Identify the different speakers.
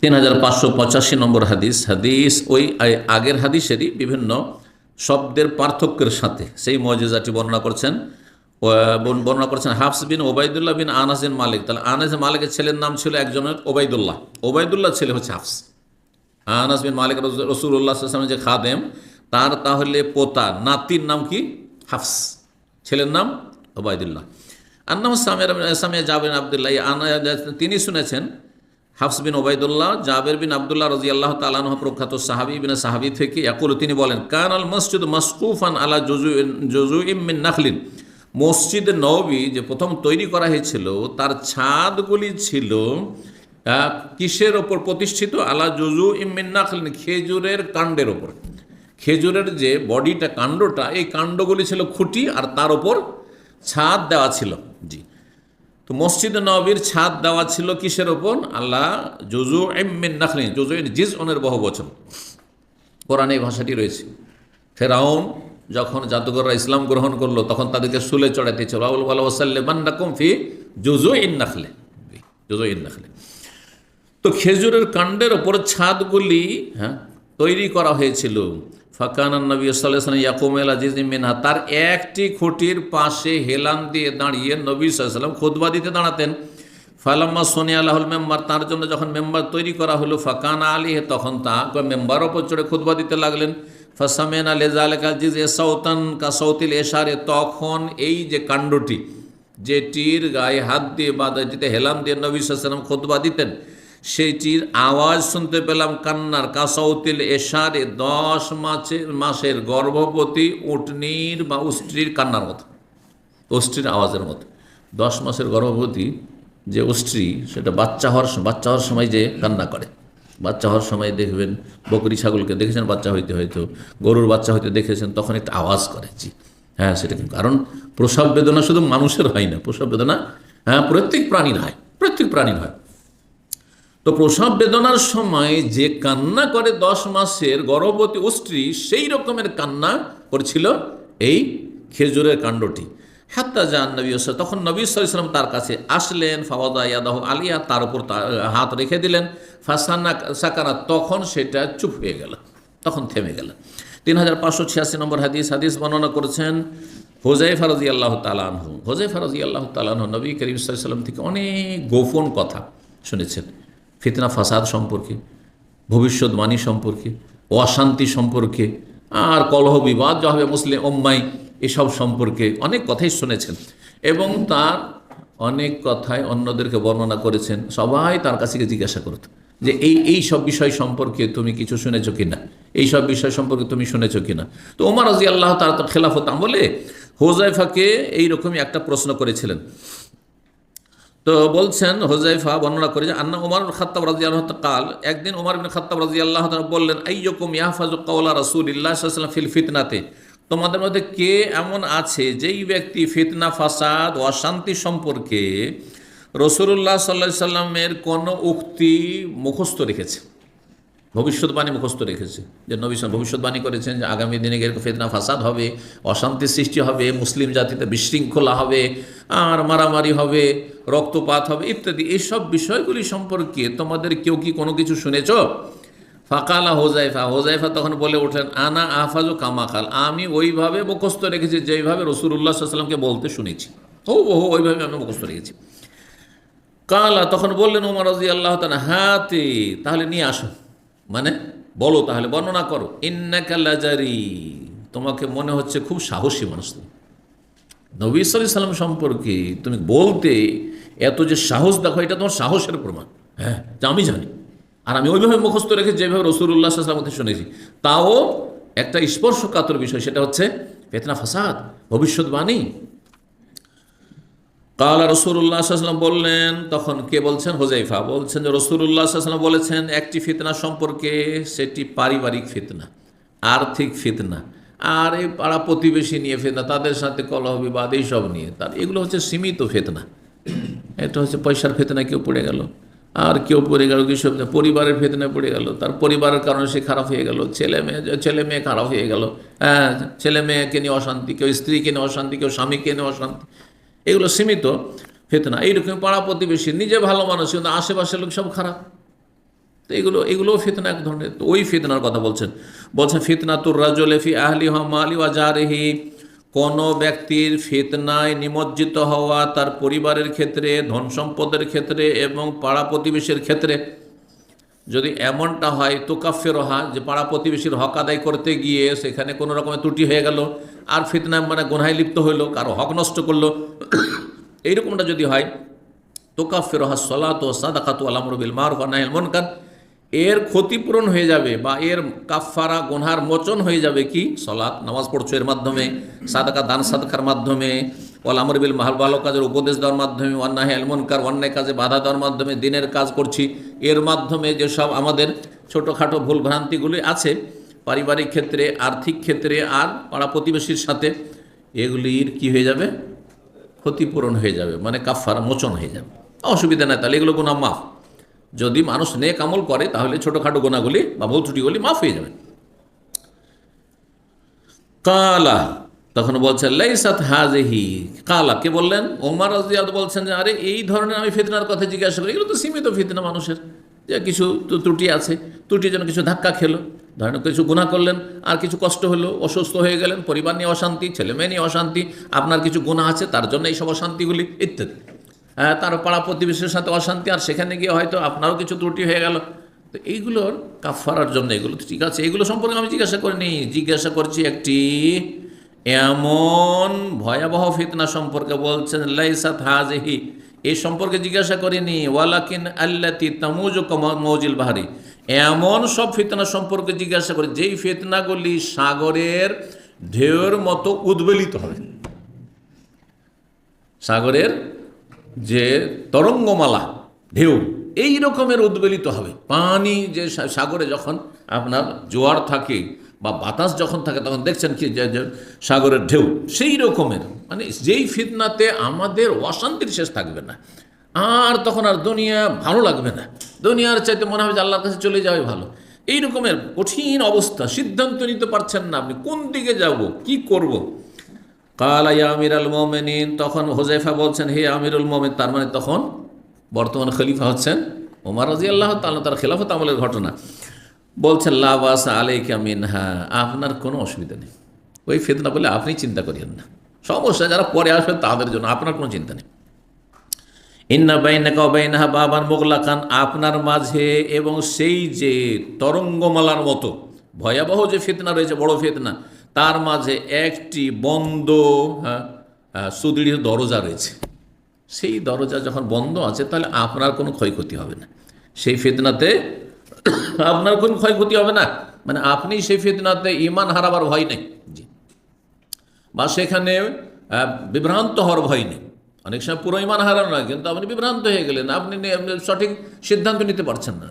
Speaker 1: তিন হাজার পাঁচশো পঁচাশি নম্বর হাদিস। হাদিস ওই আগের হাদিসেরই বিভিন্ন শব্দের পার্থক্যের সাথে। সেই মজেজাটি বর্ণনা করছেন বর্ণনা করছেন হাফস বিন ওবায়দুল্লাহ বিন আনাস মালিক। তাহলে আনাস মালিকের ছেলের নাম ছিল একজনের ওবায়দুল্লাহ। ওবায়দুল্লাহ ছেলে হচ্ছে হাফস। আনাস বিন মালিক রসুল্লাহ যে খাদেম, তার তাহলে পোতা, নাতির নাম কি? হাফস। ছেলের নাম ওবায়দুল্লাহ। আন্নাম সামের সামিয়া জাবিন আবদুল্লাহ। তিনি শুনেছেন হাফস বিন ওবায়দুল্লাহ জাবের বিন আবদুল্লাহ রাজি আল্লাহ তালাহ প্রখ্যাত সাহাবি বিন সাহাবি থেকে ইয়াকুল, তিনি বলেন কান আল মসজিদ মসকুফান আলা জজু জজু ইমিন নাখলিন। মসজিদ নবী যে প্রথম তৈরি করা হয়েছিল, তার ছাদগুলি ছিল কিসের ওপর প্রতিষ্ঠিত? আলা জজু ইমিন নাখলিন, খেজুরের কাণ্ডের ওপর। খেজুরের যে বডিটা, কাণ্ডটা, এই কাণ্ডগুলি ছিল খুঁটি আর তার ওপর ছাদ দেওয়া ছিল। জি। তো মসজিদ নবীর ছাদ দেওয়া ছিল কিসের ওপর আল্লাহ জুজু এমিন নাখলিন জুজু জিজ অনের বহু বচন। কোরআনে এই ভাষাটি রয়েছে। ফেরাউন যখন জাদুঘররা ইসলাম গ্রহণ করল, তখন তাদেরকে সুলে চড়াইতে ছিল। আবুল ভালো ওসাল্লে বান্নাকুম ফি জুজু ইন নাখলে। জুজু ইন নাখলে। তো খেজুরের কাণ্ডের ওপর ছাদগুলি হ্যাঁ তৈরি করা হয়েছিল। ফাকান নবী সাল্লাম ইয়াকুম এল আজিজ মিনহা, তার একটি খুঁটির পাশে হেলান দিয়ে দাঁড়িয়ে নবী সাল্লাম খুদবা দিতে দাঁড়াতেন। ফালাম্মা সোনিয়া আল্লাহুল মেম্বার, তার জন্য যখন মেম্বার তৈরি করা হলো, ফাকান আলী তখন তা মেম্বার ওপর চড়ে খুদবা দিতে লাগলেন। ফাসামেন আলে জালেকা জিজ এ সৌতান কা সৌতিল এশারে, তখন এই যে কাণ্ডটি, যেটির গায়ে হাত দিয়ে বাঁধা যেতে হেলাম দিয়ে নবী সাল্লাম খুতবা দিতেন সেইটির আওয়াজ শুনতে পেলাম কান্নার কাসাউতিল এশারে দশ মাসের মাসের গর্ভবতী উটনির বা উষ্ট্রির কান্নার মতো অস্ট্রির আওয়াজের মতো। দশ মাসের গর্ভবতী যে অস্ট্রি সেটা বাচ্চা হওয়ার বাচ্চা হওয়ার সময় যে কান্না করে। বাচ্চা হওয়ার সময় দেখবেন বকরি ছাগলকে দেখেছেন বাচ্চা হইতে হয়তো, গরুর বাচ্চা হইতে দেখেছেন, তখন একটা আওয়াজ করে, জি। হ্যাঁ সেটা কারণ প্রসব বেদনা শুধু মানুষের হয় না, প্রসব বেদনা হ্যাঁ প্রত্যেক প্রাণীর হয়, প্রত্যেক প্রাণীর হয়। তো প্রসব বেদনার সময় যে কান্না করে দশ মাসের গর্ভবতী স্ত্রী, সেই রকমের কান্না করেছিল এই খেজুরের কাণ্ডটি। হাত্তা যান নবী ওসা তখন নবী সাল্লাম তার কাছে আসলেন, ফাওয়াদা ইয়াদাহ আলিয়া, তার উপর হাত রেখে দিলেন। ফাসানা সাকানা তখন সেটা চুপ হয়ে গেল, তখন থেমে গেল। তিন হাজার পাঁচশো ছিয়াশি নম্বর হাদিস হাদিস বর্ণনা করেছেন হোজাই ফারজি আল্লাহ তালানহু হোজাই ফারজি আল্লাহ তালানহু নবী করিম সাল্লাম থেকে অনেক গোপন কথা শুনেছেন। ফিতনা ফাসাদ সম্পর্কে, ভবিষ্যৎবাণী সম্পর্কে, অশান্তি সম্পর্কে, আর কলহ বিবাদ যা হবে মুসলিম ওম্মাই এসব সম্পর্কে অনেক কথাই শুনেছেন। এবং তার অনেক কথাই অন্যদেরকে বর্ণনা করেছেন। সবাই তার কাছে জিজ্ঞাসা করত যে এই এই সব বিষয় সম্পর্কে তুমি কিছু শুনেছো কিনা? এই সব বিষয় সম্পর্কে তুমি শুনেছো কিনা? তো ওমর রাজি আল্লাহ তার খেলাফত আমলে হোজাইফাকে এইরকমই একটা প্রশ্ন করেছিলেন। তো বলছেন হোজাইফা বর্ণনা করে যে, আন্না উমার খাত্তাব রাজি আল্লাহ কাল, একদিন উমার বিন খাত্তাব রাজি আল্লাহ বললেন, আইয়কুম ইয়াহফাজু কাওলা রাসূলিল্লাহ ইল্লাহ আলাইহি ফিল ফিতনাতে? তোমাদের মধ্যে কে এমন আছে যেই ব্যক্তি ফিতনা, ফাসাদ ও অশান্তি সম্পর্কে রসুল্লাহ সাল্লা সাল্লামের কোনো উক্তি মুখস্থ রেখেছে? ভবিষ্যৎবাণী মুখস্থ রেখেছে যে নবী ভবিষ্যৎবাণী করেছেন যে আগামী দিনে এরকম ফেতনা ফাসাদ হবে, অশান্তি সৃষ্টি হবে, মুসলিম জাতিতে বিশৃঙ্খলা হবে, আর মারামারি হবে, রক্তপাত হবে ইত্যাদি। এইসব বিষয়গুলি সম্পর্কে তোমাদের কেউ কি কোনো কিছু শুনেছ? ফাকালা হোজাইফা হোজাইফা তখন বলে ওঠেন, আনা আফাজু কামাকাল, আমি ওইভাবে মুখস্থ রেখেছি যেইভাবে রসুল্লাহ সাল্লামকে বলতে শুনেছি। হো বহু ওইভাবে আমি মুখস্থ রেখেছি। কালা তখন বললেন ওমর রাজি আল্লাহ হাতে, তাহলে নিয়ে আসো। মানে বলো তাহলে, বর্ণনা করো। ইন্নাকাল্লাজারি তোমাকে মনে হচ্ছে খুব সাহসী মানুষ তুমি। নবী সাল্লাম সম্পর্কে তুমি বলতে এত যে সাহস, দেখো, এটা তোমার সাহসের প্রমাণ। হ্যাঁ যা আমি জানি। আর আমি ওইভাবে মুখস্থ রেখে যেভাবে রসুল্লাহ সাল্লামকে শুনেছি, তাও একটা স্পর্শকাতর বিষয়, সেটা হচ্ছে ফেতনা, ফাসাদ, ভবিষ্যৎবাণী। কালা রসুল্লাহ বললেন তখন কে বলছেন? হোজাইফা বলছেন যে রসুল্লাহ বলেছেন, একটি ফিতনা সম্পর্কে সেটি পারিবারিক ফিতনা, আর্থিক ফিতনা, আর এই পাড়া প্রতিবেশী নিয়ে ফেতনা, তাদের সাথে কলহ বিবাদ, এইসব নিয়ে। তার এগুলো হচ্ছে সীমিত ফেতনা। এটা হচ্ছে পয়সার ফেতনা কেউ পড়ে গেল, আর কেউ পড়ে গেল কিসব পরিবারের ফেতনায় পড়ে গেল, তার পরিবারের কারণে সে খারাপ হয়ে গেল, ছেলে মেয়ে ছেলে মেয়ে খারাপ হয়ে গেল হ্যাঁ ছেলে মেয়েকে নিয়ে অশান্তি, কেউ স্ত্রীকে নিয়ে অশান্তি, কেউ স্বামীকে নিয়ে অশান্তি। এগুলো সীমিত ফেতনা। এইরকম পাড়া প্রতিবেশী, নিজে ভালো মানুষ, কিন্তু আশেপাশের লোক সব খারাপ। তো এগুলো, এগুলোও ফিতনা এক ধরনের। তো ওই ফিতনার কথা বলছেন। বলছেন ফিতনা তুর রাজলেফি আহলি হমালি ওয়াজারেহি কোনো ব্যক্তির ফিতনায় নিমজ্জিত হওয়া তার পরিবারের ক্ষেত্রে, ধন সম্পদের ক্ষেত্রে এবং পাড়া প্রতিবেশীর ক্ষেত্রে, যদি এমনটা হয় তোকাফের হা যে পাড়া প্রতিবেশীর হক আদায় করতে গিয়ে সেখানে কোনো রকমের ত্রুটি হয়ে গেল আর ফিতনা মানে গোনায় লিপ্ত হইল, কারও হক নষ্ট করল। এইরকমটা যদি হয় তোকাফের হা সলাত সাদাকাতু আলামরবিল মারুফ নাহিল মনকার। এর ক্ষতিপূরণ হয়ে যাবে বা এর কাফারা গোনহার মোচন হয়ে যাবে কি? সলাৎ, নামাজ পড়ছো এর মাধ্যমে, সাদাকা, দান সাদকার মাধ্যমে আমর বিল মাহাল ভালো কাজের উপদেশ দেওয়ার মাধ্যমে অন্যায় এলমনকার অন্যায় কাজে বাধা দেওয়ার মাধ্যমে, দিনের কাজ করছি। এর মাধ্যমে যেসব আমাদের ছোটোখাটো ভুল ভ্রান্তিগুলি আছে পারিবারিক ক্ষেত্রে, আর্থিক ক্ষেত্রে আর পাড়া প্রতিবেশীর সাথে এগুলির কি হয়ে যাবে? ক্ষতিপূরণ হয়ে যাবে মানে কাফারা মোচন হয়ে যাবে। অসুবিধা নাই, তাহলে এগুলো গোনা মাফ। যদি মানুষ নেক আমল করে, তাহলে ছোটোখাটো গোনাগুলি বা ভুল ত্রুটিগুলি মাফ হয়ে যাবে। কালা, তখন বলছেন, লাইসাত হাজেহি কালা, কে বললেন? ওমর রাজিয়াদ বলছেন যে, আরে এই ধরনের আমি ফিতনার কথা জিজ্ঞাসা করি, এগুলো তো সীমিত ফিতনা মানুষের। যে কিছু তো- ত্রুটি আছে। ত্রুটির জন্য কিছু ধাক্কা খেলো। ধরেন কিছু গুণা করলেন আর কিছু কষ্ট হলো অসুস্থ হয়ে গেলেন পরিবার নিয়ে অশান্তি ছেলে মেয়ে নিয়ে অশান্তি আপনার কিছু গুণা আছে তার জন্য এইসব অশান্তিগুলি ইত্যাদি। হ্যাঁ, তার পাড়া প্রতিবেশীর সাথে অশান্তি আর সেখানে গিয়ে হয়তো আপনারও কিছু ত্রুটি হয়ে গেল। তো এইগুলোর কাফারার জন্য এগুলো ঠিক আছে। এইগুলো সম্পর্কে আমি জিজ্ঞাসা করিনি। জিজ্ঞাসা করছি একটি এমন ভয়াবহ ফিতনা সম্পর্কে বলছেন লাইসাত হাজেহি। এই সম্পর্কে জিজ্ঞাসা করিনি। ওয়ালাকিন আল্লাতি তামুজ মৌজিল বাহারি। এমন সব ফিতনা সম্পর্কে জিজ্ঞাসা করে, যেই ফিতনাগুলি সাগরের ঢেউয়ের মতো উদ্বেলিত হবে। সাগরের যে তরঙ্গমালা, ঢেউ, এই রকমের উদ্বেলিত হবে। পানি যে সাগরে যখন আপনার জোয়ার থাকে বা বাতাস যখন থাকে, তখন দেখছেন কি সাগরের ঢেউ, সেই রকমের। মানে যেই ফিতনাতে আমাদের অশান্তির শেষ থাকবে না। আর তখন আর দুনিয়া ভালো লাগবে না। দুনিয়ার চাইতে মনে হবে যে আল্লাহর কাছে চলে যাওয়াই ভালো। এই রকমের কঠিন অবস্থা, সিদ্ধান্ত নিতে পারছেন না আপনি। কোন দিকে যাব? কি করব। কালা আমির আল মোমেনিন। তখন হোজাইফা বলছেন, হে আমিরুল মোমেন তার মানে তখন বর্তমান খলিফা হচ্ছেন ওমর রাজি আল্লাহ তাল্লাহ তার খেলাফত আমলের ঘটনা। বলছেন লাবাস আলাইকা মিনহা। আপনার কোনো অসুবিধা নেই। ওই ফেতনা বলে আপনি চিন্তা করিয়েন না। সমস্যা, যারা পরে আসবেন তাদের জন্য আপনার কোনো চিন্তা নেই। ইন্না বাইনাকা বাইনাহা বাবার মোগলা খান আপনার মাঝে এবং সেই যে তরঙ্গমালার মতো ভয়াবহ যে ফিতনা রয়েছে বড় ফিতনা তার মাঝে একটি বন্ধ হ্যাঁ, সুদৃঢ় দরজা রয়েছে। সেই দরজা যখন বন্ধ আছে তাহলে আপনার কোনো ক্ষয়ক্ষতি হবে না। সেই ফিতনাতে আপনার কোনো ক্ষয়ক্ষতি হবে না। মানে আপনি সেই ফিতনাতে ইমান হারাবার ভয় নেই। বা সেখানে বিভ্রান্ত হওয়ার ভয় নেই। অনেক সময় পুরো ইমান হারানো না কিন্তু আপনি বিভ্রান্ত হয়ে গেলেন, আপনি সঠিক সিদ্ধান্ত নিতে পারছেন না।